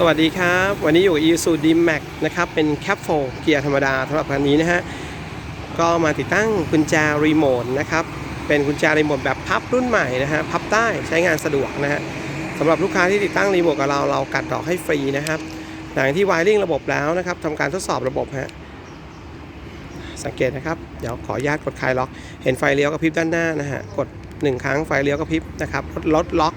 สวัสดีครับ วันนี้อยู่กับ Isuzu D-Max นะครับ เป็นแคปโฟเกียร์ธรรมดาสำหรับคันนี้นะฮะ ก็มาติดตั้งกุญแจรีโมทนะครับ เป็นกุญแจรีโมทแบบพับรุ่นใหม่นะฮะ พับได้ใช้งานสะดวกนะฮะสำหรับลูกค้าที่ติดตั้งรีโมทกับเรา เรากัดดอกให้ฟรีนะครับ หลังที่วายริ่งระบบแล้วนะครับทำการทดสอบระบบฮะ สังเกตนะครับ เดี๋ยวขออนุญาตกดคลายล็อก เห็นไฟเลี้ยวกระพริบด้านหน้านะฮะ กดหนึ่งครั้งไฟเลี้ยวกระพริบนะครับ รถล็อก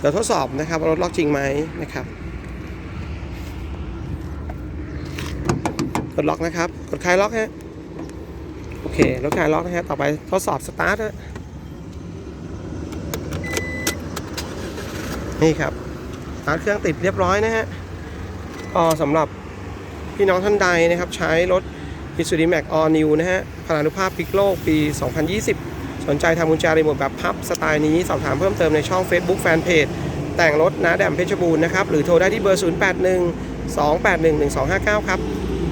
เดี๋ยวทดสอบนะครับรถล็อกจริงไหมนะครับ ดล็อกนะครับ กดคลายล็อกฮะ โอเครถคลายล็อกนะฮะ ต่อไปทดสอบสตาร์ทฮะ นี่ครับ สตาร์ทเครื่องติดเรียบร้อยนะฮะก็สำหรับพี่น้องท่านใดนะครับ ใช้รถ i s u z u Max All New นะฮะพลานุภาพพิกโลกปี 2020 สนใจทำกุญแจรีโมทแบบพับสไตล์นี้ สอบถามเพิ่มเติมในช่อง Facebook Fanpage แต่งรถนะแดมเพชรบูรณ์นะครับ หรือโทรได้ที่เบอร์ 081 281 1259 ครับ